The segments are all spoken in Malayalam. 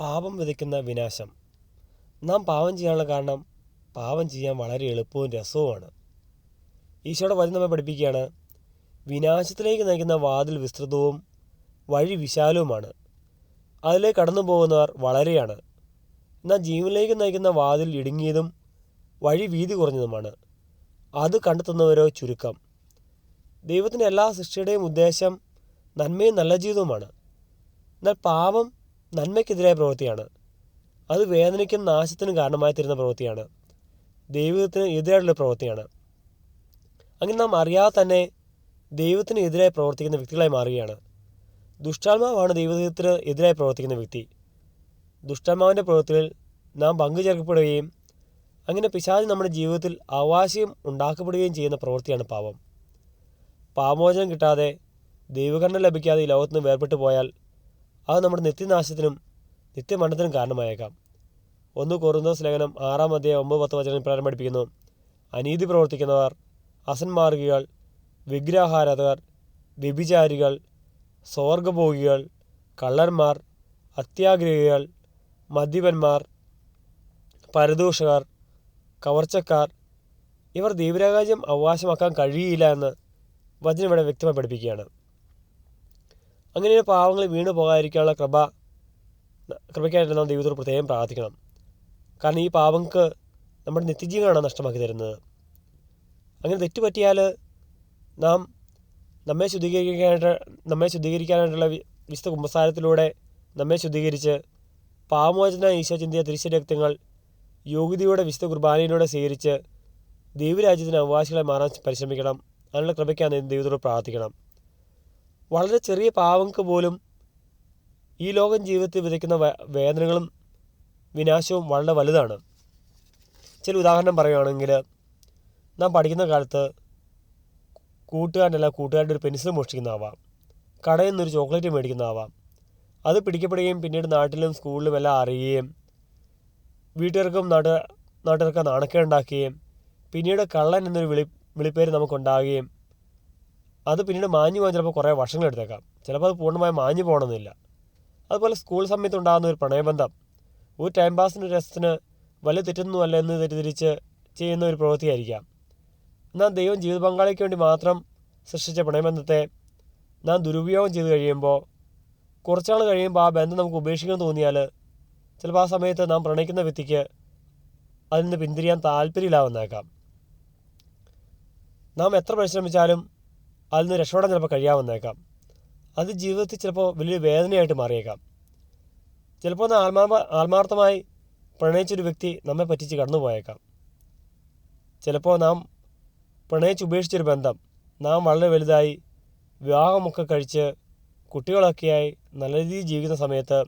പാപം വിതയ്ക്കുന്ന വിനാശം. നാം പാപം ചെയ്യാനുള്ള കാരണം പാപം ചെയ്യാൻ വളരെ എളുപ്പവും രസവുമാണ്. ഈശോയുടെ വചനം നമ്മെ പഠിപ്പിക്കുകയാണ് വിനാശത്തിലേക്ക് നയിക്കുന്ന വാതിൽ വിസ്തൃതവും വഴി വിശാലവുമാണ്. അതിലേക്ക് കടന്നു പോകുന്നവർ വളരെയാണ്. എന്നാൽ ജീവനിലേക്ക് നയിക്കുന്ന വാതിൽ ഇടുങ്ങിയതും വഴി വീതി കുറഞ്ഞതുമാണ്. അത് കണ്ടെത്തുന്നവരോ ചുരുക്കം. ദൈവത്തിന്റെ എല്ലാ സൃഷ്ടിയുടെയും ഉദ്ദേശം നന്മയും നല്ല ജീവിതവുമാണ്. എന്നാൽ പാപം നന്മയ്ക്കെതിരായ പ്രവൃത്തിയാണ്. അത് വേദനയ്ക്കും നാശത്തിനും കാരണമായി തരുന്ന പ്രവൃത്തിയാണ്. ദൈവത്തിന് എതിരായിട്ടുള്ള പ്രവൃത്തിയാണ്. അങ്ങനെ നാം അറിയാതെ തന്നെ ദൈവത്തിന് എതിരായി പ്രവർത്തിക്കുന്ന വ്യക്തികളായി മാറുകയാണ്. ദുഷ്ടാത്മാവാണ് ദൈവത്തിന് എതിരായി പ്രവർത്തിക്കുന്ന വ്യക്തി. ദുഷ്ടാത്മാവിന്റെ പ്രവൃത്തിയിൽ നാം പങ്കുചേർക്കപ്പെടുകയും അങ്ങനെ പിശാച് നമ്മുടെ ജീവിതത്തിൽ അവകാശം ഉണ്ടാക്കപ്പെടുകയും ചെയ്യുന്ന പ്രവൃത്തിയാണ് പാപം. പാപമോചനം കിട്ടാതെ ദൈവകരണം ലഭിക്കാതെ ഈ ലോകത്ത് നിന്ന് വേർപെട്ടു പോയാൽ അത് നമ്മുടെ നിത്യനാശത്തിനും നിത്യമരണത്തിനും കാരണമായേക്കാം. ഒന്ന് കൊറുന്തോസ് ലേഖനം ആറാം അധ്യായം ഒമ്പത് പത്ത് വചനം പ്രകാരം പഠിപ്പിക്കുന്നു. അനീതി പ്രവർത്തിക്കുന്നവർ അസന്മാർഗികൾ വിഗ്രഹാരാധകർ വ്യഭിചാരികൾ സ്വർഗഭോഗികൾ കള്ളന്മാർ അത്യാഗ്രഹികൾ മദ്യപന്മാർ പരദൂഷകർ കവർച്ചക്കാർ ഇവർ ദൈവരാജ്യം അവകാശമാക്കാൻ കഴിയില്ല എന്ന് വചനം ഇവിടെ വ്യക്തമായി പഠിപ്പിക്കുകയാണ്. അങ്ങനെ പാവങ്ങൾ വീണു പോകാതിരിക്കാനുള്ള കൃപ കൃപയ്ക്കായിട്ട് നാം ദൈവത്തോട് പ്രത്യേകം പ്രാർത്ഥിക്കണം. കാരണം ഈ പാവങ്ങൾക്ക് നമ്മുടെ നിത്യജീവനാണ് നഷ്ടമാക്കി തരുന്നത്. അങ്ങനെ തെറ്റുപറ്റിയാൽ നാം നമ്മെ ശുദ്ധീകരിക്കാനായിട്ട് നമ്മെ ശുദ്ധീകരിക്കാനായിട്ടുള്ള വിശുദ്ധ കുമ്പസാരത്തിലൂടെ നമ്മെ ശുദ്ധീകരിച്ച് പാവമോചന ഈശോ ചിന്തിയ തിരിശരക്തങ്ങൾ യോഗ്യതയുടെ വിശുദ്ധ കുർബാനയിലൂടെ സ്വീകരിച്ച് ദൈവരാജ്യത്തിന് അവകാശികളെ മാറാൻ പരിശ്രമിക്കണം. അതിനുള്ള കൃപയ്ക്കാണ് ദൈവത്തോട് പ്രാർത്ഥിക്കണം. വളരെ ചെറിയ പാവങ്ങൾക്ക് പോലും ഈ ലോകം ജീവിതത്തിൽ വിതയ്ക്കുന്ന വേദനകളും വിനാശവും വളരെ വലുതാണ്. ചില ഉദാഹരണം പറയുകയാണെങ്കിൽ നാം പഠിക്കുന്ന കാലത്ത് കൂട്ടുകാരനല്ല കൂട്ടുകാരുടെ ഒരു പെൻസിൽ മോഷ്ടിക്കുന്നതാവാം കടയിൽ നിന്നൊരു ചോക്ലേറ്റ് മേടിക്കുന്നതാവാം അത് പിടിക്കപ്പെടുകയും പിന്നീട് നാട്ടിലും സ്കൂളിലും എല്ലാം അറിയുകയും വീട്ടുകാർക്കും നാട്ട് നാട്ടുകാർക്ക് നാണക്കേടുണ്ടാക്കുകയും പിന്നീട് കള്ളൻ എന്നൊരു വിളി വിളിപ്പേര് നമുക്കുണ്ടാകുകയും അത് പിന്നീട് മാഞ്ഞു പോകാൻ ചിലപ്പോൾ കുറേ വർഷങ്ങളെടുത്തേക്കാം ചിലപ്പോൾ അത് പൂർണമായി മാഞ്ഞു പോകണമെന്നില്ല. അതുപോലെ സ്കൂൾ സമയത്ത് ഉണ്ടാകുന്ന ഒരു പ്രണയബന്ധം. ഒരു ടൈം പാസിന് രസത്തിന് വലിയ തെറ്റൊന്നുമല്ല എന്ന് തെറ്റിദ്ധരിച്ച് ചെയ്യുന്ന ഒരു പ്രവൃത്തിയായിരിക്കാം. എന്നാൽ ദൈവം ജീവിത പങ്കാളിക്ക് വേണ്ടി മാത്രം സൃഷ്ടിച്ച പ്രണയബന്ധത്തെ നാം ദുരുപയോഗം ചെയ്ത് കഴിയുമ്പോൾ കുറച്ചാൾ കഴിയുമ്പോൾ ആ ബന്ധം നമുക്ക് ഉപേക്ഷിക്കാൻ തോന്നിയാൽ ചിലപ്പോൾ ആ സമയത്ത് നാം പ്രണയിക്കുന്ന വ്യക്തിക്ക് അതിൽ നിന്ന് പിന്തിരിയാൻ താല്പര്യമില്ലാവുന്നേക്കാം നാം എത്ര പരിശ്രമിച്ചാലും അതിൽ നിന്ന് രക്ഷപ്പെടാൻ ചിലപ്പോൾ കഴിയാവുന്നേക്കാം. അത് ജീവിതത്തിൽ ചിലപ്പോൾ വലിയൊരു വേദനയായിട്ട് മാറിയേക്കാം. ചിലപ്പോൾ ഒന്ന് ആത്മാ ആത്മാർത്ഥമായി പ്രണയിച്ചൊരു വ്യക്തി നമ്മെ പറ്റിച്ച് കടന്നുപോയേക്കാം. ചിലപ്പോൾ നാം പ്രണയിച്ച് ഉപേക്ഷിച്ചൊരു ബന്ധം നാം വളരെ വലുതായി വിവാഹമൊക്കെ കഴിച്ച് കുട്ടികളൊക്കെയായി നല്ല രീതിയിൽ ജീവിക്കുന്ന സമയത്ത്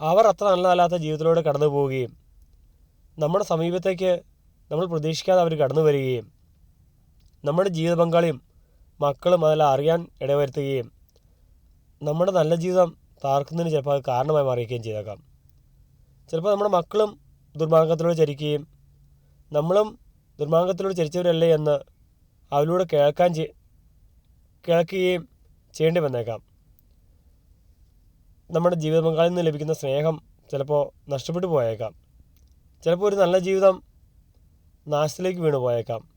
അവർ അത്ര നല്ലതല്ലാത്ത ജീവിതത്തിലൂടെ കടന്നു പോവുകയും നമ്മുടെ സമീപത്തേക്ക് നമ്മൾ പ്രതീക്ഷിക്കാതെ അവർ കടന്നു വരികയും നമ്മുടെ ജീവിത പങ്കാളിയും മക്കളും അതെല്ലാം അറിയാൻ ഇടവരുത്തുകയും നമ്മുടെ നല്ല ജീവിതം താർക്കുന്നതിന് ചിലപ്പോൾ അത് കാരണമായി മാറിയിക്കുകയും ചെയ്തേക്കാം. ചിലപ്പോൾ നമ്മുടെ മക്കളും ദുർമാർഗത്തിലൂടെ ചരിക്കുകയും നമ്മളും ദുർമാർഗത്തിലൂടെ ചരിച്ചവരല്ലേ എന്ന് അവരിലൂടെ കേൾക്കാൻ കേൾക്കുകയും ചെയ്യേണ്ടി വന്നേക്കാം. നമ്മുടെ ജീവിത പങ്കാളിൽ നിന്ന് ലഭിക്കുന്ന സ്നേഹം ചിലപ്പോൾ നഷ്ടപ്പെട്ടു പോയേക്കാം. ചിലപ്പോൾ ഒരു നല്ല ജീവിതം നാശത്തിലേക്ക് വീണു പോയേക്കാം.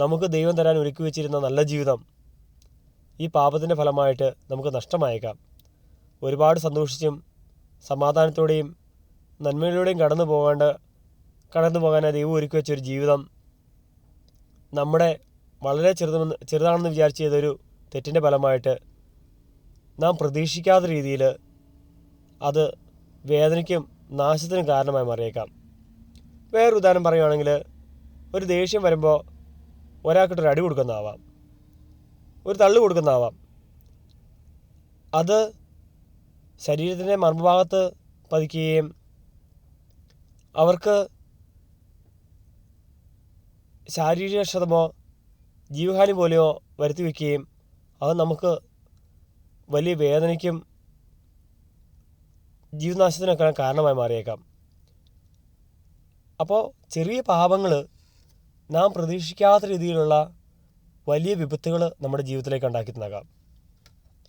നമുക്ക് ദൈവം തരാൻ ഒരുക്കി വെച്ചിരുന്ന നല്ല ജീവിതം ഈ പാപത്തിന്റെ ഫലമായിട്ട് നമുക്ക് നഷ്ടമായേക്കാം. ഒരുപാട് സന്തോഷിച്ചും സമാധാനത്തോടെയും നന്മയിലൂടെയും കടന്നു പോകാണ്ട് കടന്നു പോകാനായി ദൈവം ഒരുക്കി വെച്ചൊരു ജീവിതം നമ്മുടെ വളരെ ചെറുതെന്ന് ചെറുതാണെന്ന് വിചാരിച്ച് ചെയ്തൊരു തെറ്റിന്റെ ഫലമായിട്ട് നാം പ്രതീക്ഷിക്കാത്ത രീതിയിൽ അത് വേദനയ്ക്കും നാശത്തിനും കാരണമായി മാറിയേക്കാം. വേറൊരു ഉദാഹരണം പറയുകയാണെങ്കിൽ ഒരു ദേഷ്യം വരുമ്പോൾ ഒരാൾക്കിട്ടൊരു അടി കൊടുക്കുന്നതാവാം. ഒരു തള്ളു കൊടുക്കുന്നതാവാം. അത് ശരീരത്തിന്റെ മർമ്മഭാഗത്ത് പതിക്കുകയും അവർക്ക് ശാരീരിക ക്ഷതമോ ജീവഹാനി പോലെയോ വരുത്തി വയ്ക്കുകയും അത് നമുക്ക് വലിയ വേദനയ്ക്കും ജീവനാശത്തിനൊക്കെ കാരണമായി മാറിയേക്കാം. അപ്പോൾ ചെറിയ പാപങ്ങൾ നാം പ്രതീക്ഷിക്കാത്ത രീതിയിലുള്ള വലിയ വിപത്തുകൾ നമ്മുടെ ജീവിതത്തിലേക്ക് ഉണ്ടാക്കി തന്നേക്കാം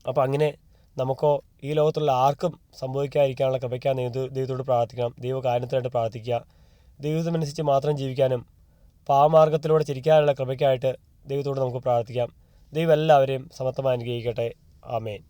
അപ്പോൾ അങ്ങനെ നമുക്കോ ഈ ലോകത്തുള്ള ആർക്കും സംഭവിക്കാതിരിക്കാനുള്ള കൃപയ്ക്കാൻ ദൈവത്തോട് പ്രാർത്ഥിക്കണം. ദൈവകാര്യത്തിനായിട്ട് പ്രാർത്ഥിക്കുക. ദൈവത്തിനനുസരിച്ച് മാത്രം ജീവിക്കാനും പാവമാർഗത്തിലൂടെ ചിരിക്കാനുള്ള കൃപയ്ക്കായിട്ട് ദൈവത്തോട് നമുക്ക് പ്രാർത്ഥിക്കാം. ദൈവം എല്ലാവരെയും സമത്വമായി അനുഗ്രഹിക്കട്ടെ. ആമേൻ.